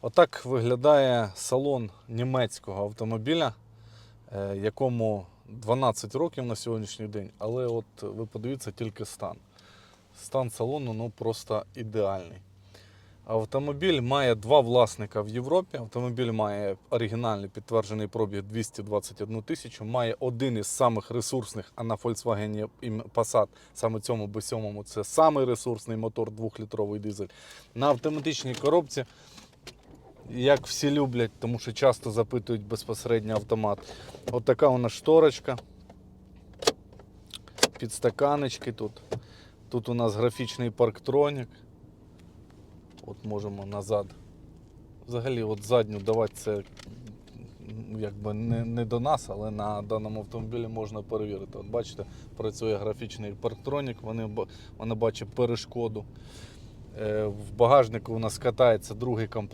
Отак виглядає салон німецького автомобіля, е, якому 12 років на сьогоднішній день, але от ви подивіться тільки стан. Стан салону ну, просто ідеальний. Автомобіль має два власника в Європі. Автомобіль має оригінальний підтверджений пробіг 221 тисячу, має один із самих ресурсних, а на Volkswagen Passat, саме цьому B7, це самий ресурсний мотор 2-літровий дизель. На автоматичній коробці як всі люблять, тому що часто запитують безпосередньо автомат. От така у нас шторочка. Підстаканечки тут. Тут у нас графічний парктронік. От можемо назад. Взагалі, от задню давати це якби не, не до нас, але на даному автомобілі можна перевірити. От бачите, працює графічний парктронік, вони, вона бачить перешкоду. Е, В багажнику у нас катається другий комплект.